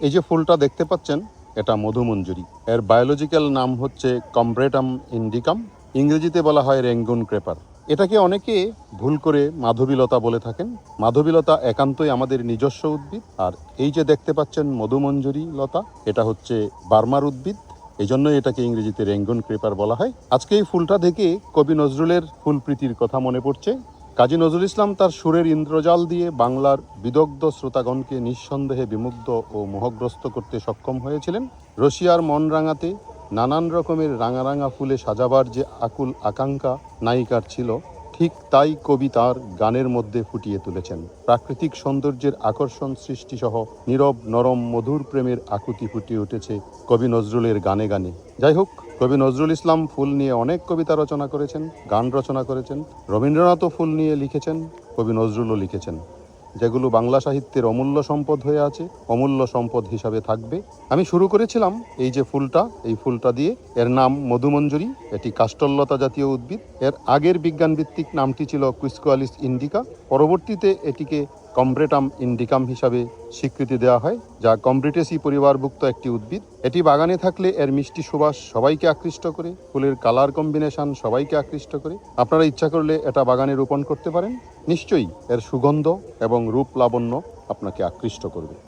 এই যে ফুলটা দেখতে পাচ্ছেন, এটা মধুমঞ্জুরি। এর বায়োলজিক্যাল নাম হচ্ছে কমব্রেটাম ইন্ডিকাম ইংরেজিতে বলা হয় রেঙ্গুন ক্রেপার এটাকে অনেকে ভুল করে মাধবীলতা বলে থাকেন। মাধবীলতা একান্তই আমাদের নিজস্ব উদ্ভিদ। আর এই যে দেখতে পাচ্ছেন মধুমঞ্জুরি লতা, এটা হচ্ছে বার্মার উদ্ভিদ। এই জন্যই এটাকে ইংরেজিতে রেঙ্গুন ক্রেপার বলা হয়। আজকে এই ফুলটা দেখে কবি নজরুলের ফুল প্রীতির কথা মনে পড়ছে। কাজী নজরুল ইসলাম তার সুরের ইন্দ্রজাল দিয়ে বাংলার বিদগ্ধ শ্রোতাগণকে নিঃসন্দেহে বিমুগ্ধ ও মোহগ্রস্ত করতে সক্ষম হয়েছিলেন। রশিয়ার মন রাঙাতে নানান রকমের রাঙা রাঙা ফুলে সাজাবার যে আকুল আকাঙ্ক্ষা নায়িকার ছিল ঠিক তাই কবি তার গানের মধ্যে ফুটিয়ে তুলেছেন। প্রাকৃতিক সৌন্দর্যের আকর্ষণ সৃষ্টিসহ নীরব, নরম, মধুর প্রেমের আকুতি ফুটিয়ে উঠেছে কবি নজরুলের গানে গানে। যাই হোক, কবি নজরুল ইসলাম ফুল নিয়ে অনেক কবিতা রচনা করেছেন, গান রচনা করেছেন, রবীন্দ্রনাথও ফুল নিয়ে লিখেছেন, কবি নজরুলও লিখেছেন। যেগুলো বাংলা সাহিত্যের অমূল্য সম্পদ হয়ে আছে, অমূল্য সম্পদ হিসাবে থাকবে। আমি শুরু করেছিলাম এই যে ফুলটা, এই ফুলটা দিয়ে। এর নাম মধুমঞ্জুরি, এটি কাষ্টল্লতা জাতীয় উদ্ভিদ। এর আগের বিজ্ঞানভিত্তিক নামটি ছিল কুইসকোয়ালিস ইন্ডিকা পরবর্তীতে এটিকে কমব্রেটাম ইন্ডিকাম হিসাবে স্বীকৃতি দেওয়া হয়, যা কমব্রিটেসি পরিবারভুক্ত একটি উদ্ভিদ। এটি বাগানে থাকলে এর মিষ্টি সুবাস সবাইকে আকৃষ্ট করে, ফুলের কালার কম্বিনেশন সবাইকে আকৃষ্ট করে। আপনারা ইচ্ছা করলে এটা বাগানে রোপণ করতে পারেন। নিশ্চয়ই এর সুগন্ধ এবং রূপ লাবণ্য আপনাকে আকৃষ্ট করবে।